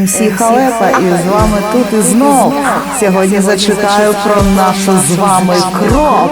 МС Халепа, і з вами тут і знов. Сьогодні зачитаю про нашу з вами кров.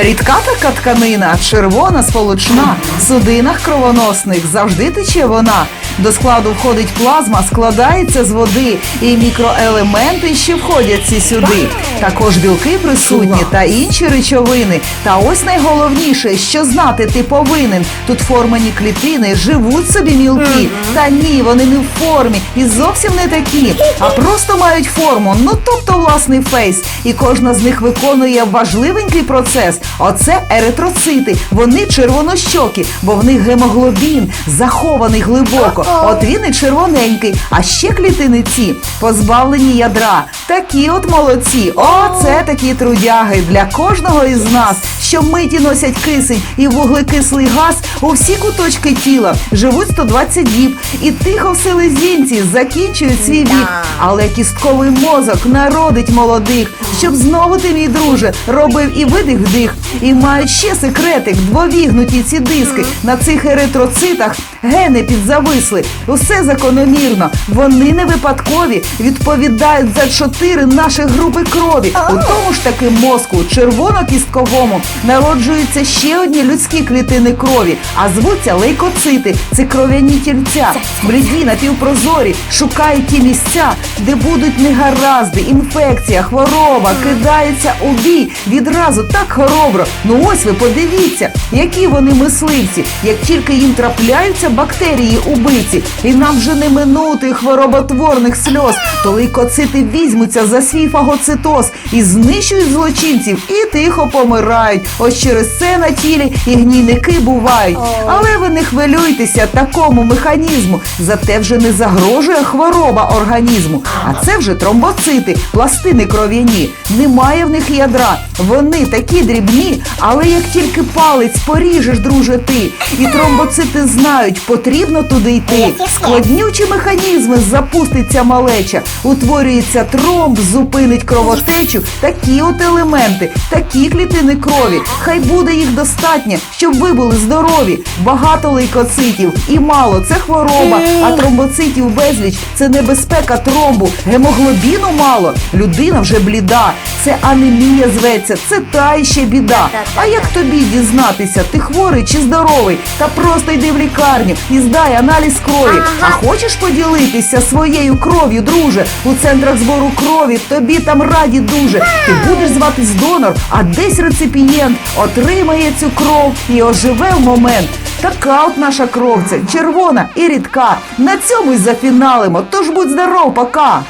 Рідка така тканина, червона, сполучна, в судинах кровоносних завжди тече вона. До складу входить плазма, складається з води, і мікроелементи ще входять ці сюди. Також білки присутні та інші речовини. Та ось найголовніше, що знати ти повинен. Тут формані клітини живуть собі мілки. Та ні, вони не в формі і зовсім не такі, а просто мають форму. Ну тобто власний фейс. І кожна з них виконує важливенький процес. Оце еритроцити. Вони червонощокі, бо в них гемоглобін захований глибоко. От він і червоненький. А ще клітини ці позбавлені ядра. Такі от молодці. Оце такі трудяги для кожного із нас, що миті носять кисень і вуглекислий газ у всі куточки тіла. Живуть 120 діб і тихо в селезінці закінчують свій вік. Але кістковий мозок народить молодих, щоб знову ти, мій друже, робив і видих вдих. І мають ще секретик, двовігнуті ці диски. На цих еритроцитах гени підзависли. Усе закономірно. Вони не випадкові, відповідають за чотири наші групи крові. У тому ж таки мозку, червоно-кістковому, народжуються ще одні людські клітини крові, а звуться лейкоцити. Це кров'яні тільця. Бліді напівпрозорі шукають ті місця, де будуть негаразди, інфекція, хвороба, кидаються у бій відразу так хоробро. Ну ось ви подивіться, які вони мисливці, як тільки їм трапляються бактерії убивці, і нам вже не минути хвороботворних сльоз, то лейкоцити візьмуться за свій фагоцитоз і знищують злочинців і тихо помирають. Ось через це на тілі і гнійники бувають. Але ви не хвилюйтеся такому механізму, зате вже не загрожує хвороба організму. А це вже тромбоцити, пластини кров'яні. Немає в них ядра. Вони такі дрібні, але як тільки палець поріжеш, друже, ти, і тромбоцити знають, потрібно туди йти. Складнючі механізми запуститься малеча, утворюється тромб, зупинить кровотечу. Такі от елементи, такі клітини крові. Хай буде їх достатньо, щоб ви були здорові. Багато лейкоцитів і мало це хвороба, а тромбоцитів безліч це небезпека тромбу. Гемоглобіну мало. Людина вже бліда. Це анемія зветься, це та іще біда. А як тобі дізнатися, ти хворий чи здоровий? Та просто йди в лікарню і здай аналіз крові. А хочеш поділитися своєю кров'ю, друже? У центрах збору крові тобі там раді дуже. Ти будеш зватись донор, а десь реципієнт отримає цю кров і оживе в момент. Така от наша кров це червона і рідка. На цьому й зафіналимо. Тож будь здоров, пока.